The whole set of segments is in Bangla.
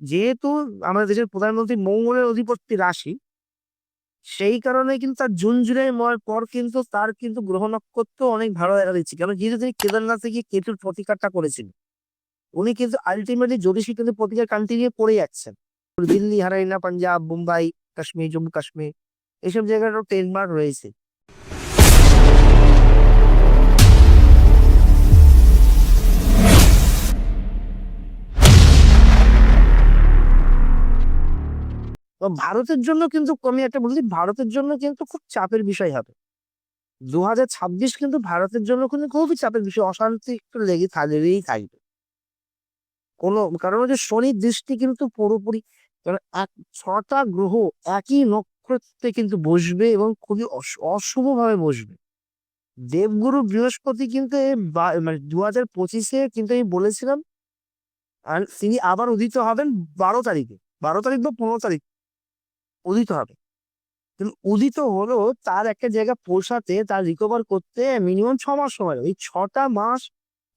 যেহেতু আমাদের দেশের প্রধানমন্ত্রী মঙ্গলের অধিপতি রাশি, সেই কারণে কিন্তু তার জুন, জুলাই মরার পর কিন্তু তার কিন্তু গ্রহ নক্ষত্র অনেক ভালো দেখা দিচ্ছে। কারণ যেহেতু তিনি কেদারনাথে গিয়ে কেতুর প্রতিকারটা করেছিলেন উনি কিন্তু আলটিমেটলি জ্যোতিষী কিন্তু প্রতিকার কন্টিনিউ করে যাচ্ছেন। দিল্লি হারিয়ানা পাঞ্জাব, মুম্বাই, কাশ্মীর, জম্মু, কাশ্মীর এইসব জায়গাটাও ট্রেডমার্ক রয়েছে। ভারতের জন্য কিন্তু আমি একটা বলি ভারতের জন্য কিন্তু খুব চাপের বিষয় হবে। দু হাজার ছাব্বিশ কিন্তু ভারতের জন্য কিন্তু খুবই চাপের বিষয়, অশান্তি একটু লেগে থাকলেই থাকবে। কোনো কারণ হচ্ছে শনির দৃষ্টি কিন্তু পুরোপুরি কারণ এক ছটা গ্রহ একই নক্ষত্রে কিন্তু বসবে এবং খুবই অশুভ ভাবে বসবে। দেবগুরু বৃহস্পতি কিন্তু মানে দু হাজার পঁচিশে কিন্তু আমি বলেছিলাম, আর তিনি আবার উদিত হবেন বারো তারিখে, বারো তারিখ বা পনেরো তারিখ। উদিত হবে। কিন্তু উদিত হলেও তার একটা জায়গা পৌঁছাতে তার রিকভার করতে মিনিমাম ছ মাস সময় লাগে। এই ছটা মাস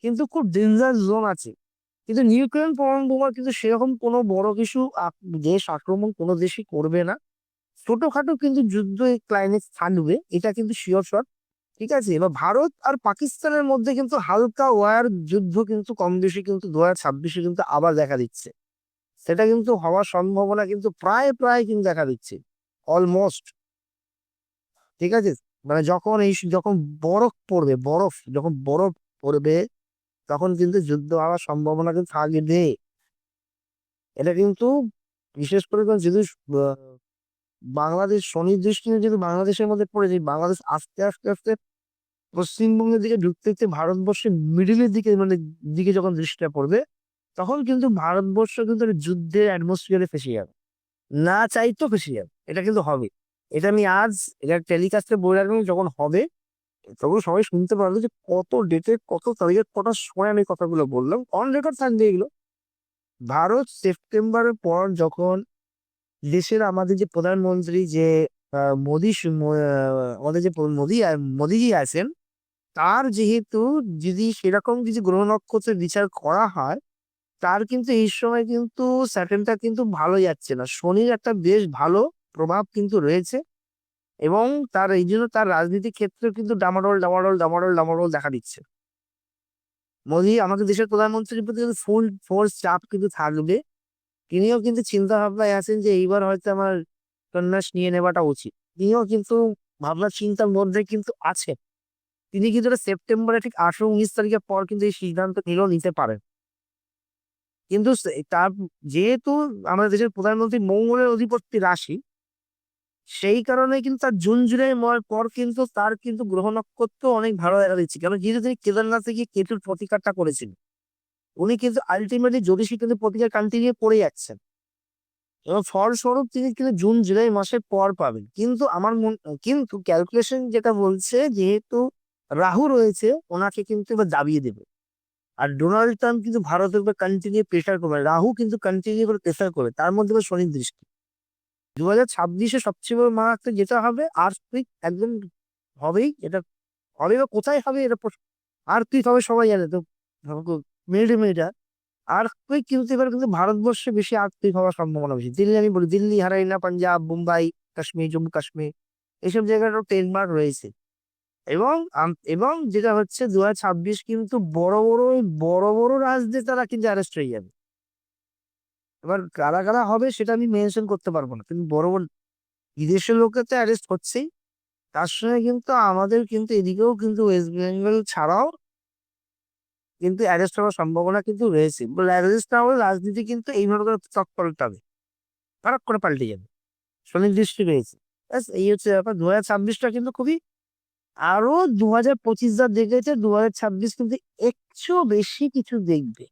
কিন্তু খুব ডেঞ্জার জোন আছে। কিন্তু নিউক্লিয়ার পরমাণু বোমা কিন্তু সেরকম কোনো বড় কিছু দেশ আক্রমণ কোনো দেশই করবে না। ছোটখাটো কিন্তু যুদ্ধ এই ক্লাইমেট থাকবে, এটা কিন্তু শিওর শট ঠিক আছে? এবার ভারত আর পাকিস্তানের মধ্যে কিন্তু হালকা ওয়ার যুদ্ধ কিন্তু কম বেশি কিন্তু দু হাজার ছাব্বিশে কিন্তু আবার দেখা দিচ্ছে। সেটা কিন্তু হওয়ার সম্ভাবনা কিন্তু প্রায় প্রায় কিন্তু দেখা দিচ্ছে। অলমোস্ট ঠিক আছে? মানে যখন এই যখন বরফ পড়বে, বরফ, যখন বরফ পড়বে, তখন কিন্তু যুদ্ধ হওয়ার সম্ভাবনা কিন্তু থাকবে। এটা কিন্তু বিশেষ করে যদি বাংলাদেশ সুনির্দিষ্ট যদি বাংলাদেশের মধ্যে পড়ে যায়, বাংলাদেশ আস্তে আস্তে আস্তে পশ্চিমবঙ্গের দিকে ঢুকতে ঢুকতে ভারতবর্ষের মিডিলের দিকে মানে দিকে যখন দৃষ্টিটা পড়বে তখন কিন্তু ভারতবর্ষ কিন্তু যুদ্ধের অ্যাটমসফিয়ারে ফেসে যাবে। না চাইতো ফেসে যাবে, এটা কিন্তু হবে। এটা আমি আজ, এটা টেলিকাস্টে বলে রাখলাম যখন হবে, তখন সবাই শুনতে পারবে যে কত ডেটে কত তারিখের কটার সময় আমি কথাগুলো বললাম। অন রেকর্ড থাকবে এগুলো। ভারত সেপ্টেম্বরের পর যখন দেশের আমাদের যে প্রধানমন্ত্রী যে মোদি আমাদের যে মোদি মোদিজি আছেন, তার যেহেতু যদি সেরকম কিছু গ্রহ নক্ষত্রের বিচার করা হয় তার কিন্তু এই সময় কিন্তু স্যাটেনটা কিন্তু ভালো যাচ্ছে না। শনির একটা বেশ ভালো প্রভাব কিন্তু রয়েছে এবং তার এই জন্য তার রাজনীতির ক্ষেত্রে কিন্তু ডামাডোল ডামাডোল ডামাডোল ডামাডোল দেখা দিচ্ছে। মোদি আমাদের দেশের প্রধানমন্ত্রীর প্রতি কিন্তু ফুল ফোর্স চাপ কিন্তু থাকবে। তিনিও কিন্তু চিন্তা ভাবনায় আছেন যে এইবার হয়তো আমার সন্ন্যাস নিয়ে নেওয়াটা উচিত। তিনিও কিন্তু ভাবনা চিন্তার মধ্যে কিন্তু আছে তিনি কিন্তু সেপ্টেম্বরে ঠিক আঠারো, উনিশ তারিখের পর কিন্তু এই সিদ্ধান্ত নিলেও নিতে পারেন। কিন্তু তার যেহেতু আমাদের দেশের প্রধানমন্ত্রী মঙ্গলের অধিপত্তি রাশি, সেই কারণে কিন্তু তার জুন, জুলাই মরার পর কিন্তু তার কিন্তু গ্রহ নক্ষত্র অনেক ভালো দেখা দিচ্ছে। কারণ যেহেতু তিনি কেদারনাথে গিয়ে কেতুর প্রতিকারটা করেছিলেন। উনি কিন্তু আলটিমেটলি জ্যোতিষী কিন্তু প্রতিকার কন্টিনিউ করে যাচ্ছেন। এবং ফলস্বরূপ তিনি কিন্তু জুন, জুলাই মাসের পর পাবেন। কিন্তু আমার মন, কিন্তু ক্যালকুলেশন যেটা বলছে, যেহেতু রাহু রয়েছে, ওনাকে কিন্তু এবার দাবিয়ে দেবে। আর ডোনাল্ড ট্রাম্প কিন্তু ভারতের উপর কন্টিনিউ প্রেশার করবে, রাহু কিন্তু কন্টিনিউ করে প্রেশার করবে, তার মধ্যে শনির দৃষ্টি। দু হাজার ছাব্বিশে সবচেয়ে বড় মারাত্মক যেটা হবে আর তুই একদম হবেই, এটা হবে বা কোথায় হবে এটা আর তুই হবে সবাই জানে, তো মিনিটে মিনিটা তুই কিন্তু এবার কিন্তু ভারতবর্ষে বেশি আর্থিক হওয়ার সম্ভাবনা বেশি। দিল্লি আমি বলি, দিল্লি, হারাইনা, পাঞ্জাব, মুম্বাই, কাশ্মীর, জম্মু, কাশ্মীর এইসব জায়গাটাও ট্রেডমার্ক রয়েছে। এবং এবং যেটা হচ্ছে দু ছাব্বিশ কিন্তু বড় বড় বড় বড় রাজনেতারা কিন্তু অ্যারেস্ট হয়ে যাবে। এবার কারা কারা হবে সেটা আমি মেনশন করতে পারব না, কিন্তু বড় বড় বিদেশের লোকের তো অ্যারেস্ট হচ্ছেই। তার সঙ্গে কিন্তু আমাদের কিন্তু এদিকেও কিন্তু ওয়েস্ট বেঙ্গল ছাড়াও কিন্তু অ্যারেস্ট হওয়ার সম্ভাবনা কিন্তু রয়েছে। অ্যারেস্ট না হলে রাজনীতি কিন্তু এইভাবে করে চক পাল্টাবে ফারাক করে পাল্টে যাবে। সুনির্দিষ্ট রয়েছে। ব্যাস, এই হচ্ছে ব্যাপার। দু হাজার ছাব্বিশটা কিন্তু খুবই আরও দু হাজার পঁচিশ যা দেখেছে দু হাজার ছাব্বিশ কিন্তু একটু বেশি কিছু দেখবে।